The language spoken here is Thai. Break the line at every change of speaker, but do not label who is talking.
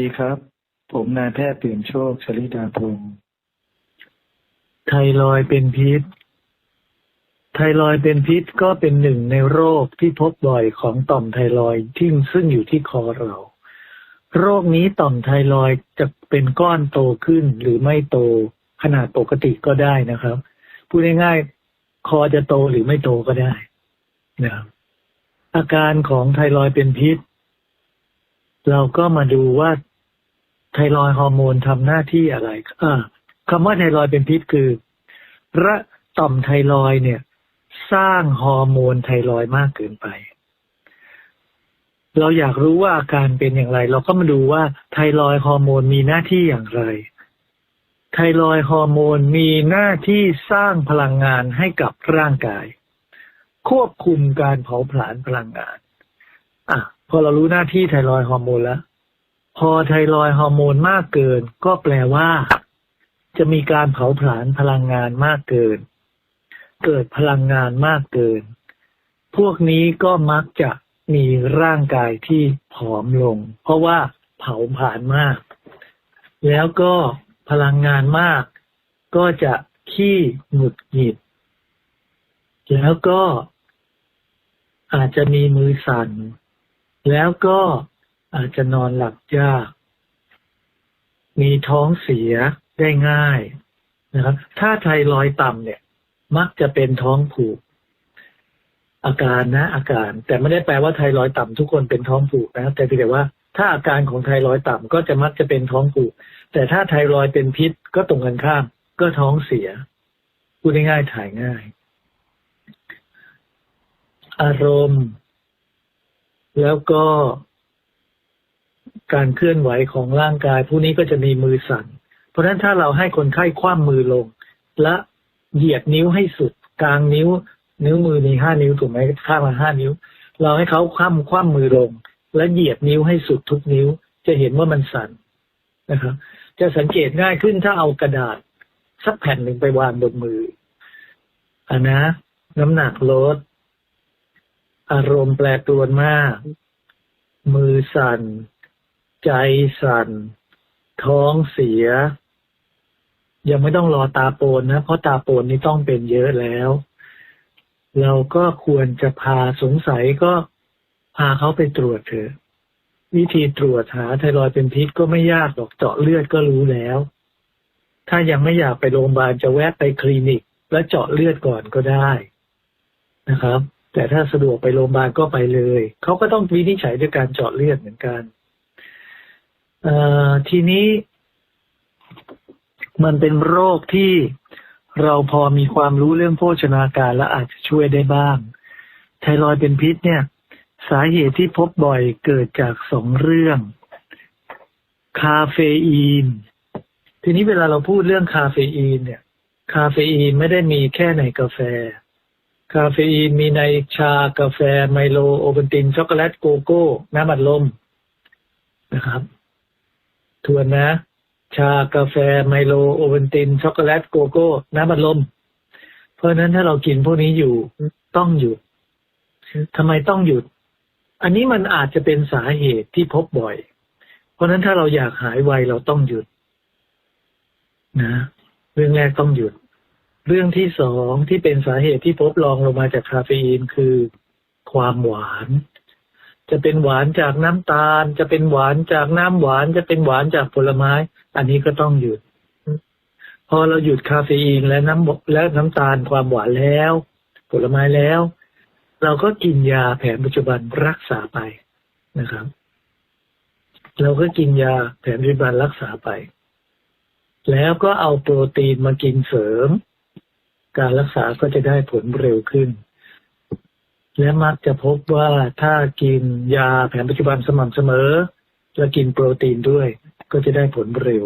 ดีครับ ผมนายแพทย์เปี่ยนโชคชลิดาพงศ์
ไทรอยเป็นพิษ ไทรอยเป็นพิษก็เป็นหนึ่งในโรคที่พบบ่อยของต่อมไทรอยที่ซึ่งอยู่ที่คอเรา โรคนี้ต่อมไทรอยจะเป็นก้อนโตขึ้นหรือไม่โตขนาดปกติก็ได้นะครับ พูดง่ายๆ คอจะโตหรือไม่โตก็ได้นะครับอาการของไทรอยเป็นพิษ เราก็มาดูว่า ไทรอยฮอร์โมนทำหน้าที่อะไรอ่าคำว่าไทรอยเป็นพิษคือระต่อมไทรอยเนี่ย สร้างฮอร์โมนไทรอยมากเกินไป เราอยากรู้ว่าอาการเป็นอย่างไร เราก็มาดูว่าไทรอยฮอร์โมนมีหน้าที่อย่างไร ไทรอยฮอร์โมนมีหน้าที่สร้างพลังงานให้กับร่างกาย ควบคุมการเผาผลาญพลังงาน อะ พอเรารู้หน้าที่ไทรอยฮอร์โมนแล้ว พอไทรอยฮอร์โมนมากเกิน ก็แปลว่า จะมีการเผาผลาญพลังงานมากเกิน เกิดพลังงานมากเกิน พวกนี้ก็มักจะมีร่างกายที่ผอมลง เพราะว่าเผาผลาญมาก แล้วก็พลังงานมาก ก็จะขี้หงุดหงิด แล้วก็อาจจะมีมือสั่น แล้วก็ อาจจะนอนหลับยาก มีท้องเสียได้ง่ายนะครับ ถ้าไทรอยต่ำเนี่ย มักจะเป็นท้องผูก อาการนะ อาการ แต่ไม่ได้แปลว่าไทรอยต่ำทุกคนเป็นท้องผูกนะแต่เพียงแต่ว่าถ้าอาการของไทรอยต่ำก็จะมักจะเป็นท้องผูก แต่ถ้าไทรอยเป็นพิษก็ตรงกันข้าม ก็ท้องเสียพูดง่ายๆถ่ายง่าย อารมณ์ แล้วก็ การเคลื่อนไหวของร่างกาย ผู้นี้ก็จะมีมือสั่น เพราะฉะนั้นถ้าเราให้คนไข้คว่ำมือลง และเหยียดนิ้วให้สุดกลางนิ้ว นิ้วมือมีห้านิ้วถูกไหมข้างละห้านิ้ว เราให้เขาคว่ำคว่ำมือลง และเหยียดนิ้วให้สุดทุกนิ้ว จะเห็นว่ามันสั่นนะครับจะสังเกตง่ายขึ้นถ้าเอากระดาษสักแผ่นหนึ่งไปวางบนมืออันนะ น้ำหนักลด อารมณ์แปรปรวนมาก มือสั่น ใจสั่น ท้องเสีย ยังไม่ต้องรอตาโปนนะ เพราะตาโปนนี่ต้องเป็นเยอะแล้ว เราก็ควรจะพาสงสัยก็พาเขาไปตรวจเถอะวิธีตรวจหาไทรอยด์เป็นพิษก็ไม่ยากหรอกเจาะเลือดก็รู้แล้ว ถ้ายังไม่อยากไปโรงพยาบาลจะแวะไปคลินิก แล้วเจาะเลือดก่อนก็ได้นะครับ แต่ถ้าสะดวกไปโรงพยาบาลก็ไปเลย เขาก็ต้องวินิจฉัยด้วยการเจาะเลือดเหมือนกัน ทีนี้มันเป็นโรคที่เราพอมีความรู้เรื่องโภชนาการและอาจจะช่วยได้บ้าง ไทรอยด์เป็นพิษเนี่ย สาเหตุที่พบบ่อยเกิดจากสองเรื่อง คาเฟอีน ทีนี้เวลาเราพูดเรื่องคาเฟอีนเนี่ย คาเฟอีนไม่ได้มีแค่ในกาแฟ คาเฟอีนมีในชากาแฟ ไมโล โอเบนติน ช็อกโกแลต โกโก้ น้ำอัดลมนะครับ ทวนนะ ชากาแฟไมโลโอเวนติน ช็อกโกแลตโกโก้ น้ำอัดลม เพราะนั้นถ้าเรากินพวกนี้อยู่ต้องหยุดทำไมต้องหยุด อันนี้มันอาจจะเป็นสาเหตุที่พบบ่อย เพราะฉะนั้นถ้าเราอยากหายไวเราต้องหยุด นะ เรื่องแรกต้องหยุด เรื่องที่สองที่เป็นสาเหตุที่พบรองลงมาจากคาเฟอีนคือ ความหวาน จะเป็นหวานจากน้ำตาล จะเป็นหวานจากน้ำหวาน จะเป็นหวานจากผลไม้ อันนี้ก็ต้องหยุด พอเราหยุดคาเฟอีนและน้ำและน้ำตาลความหวานแล้ว ผลไม้แล้ว เราก็กินยาแผนปัจจุบันรักษาไปนะครับ เราก็กินยาแผนปัจจุบันรักษาไป แล้วก็เอาโปรตีนมากินเสริม การรักษาก็จะได้ผลเร็วขึ้น และมักจะพบว่าถ้ากินยาแผนปัจจุบันสม่ำเสมอ และกินโปรตีนด้วย ก็จะได้ผลเร็ว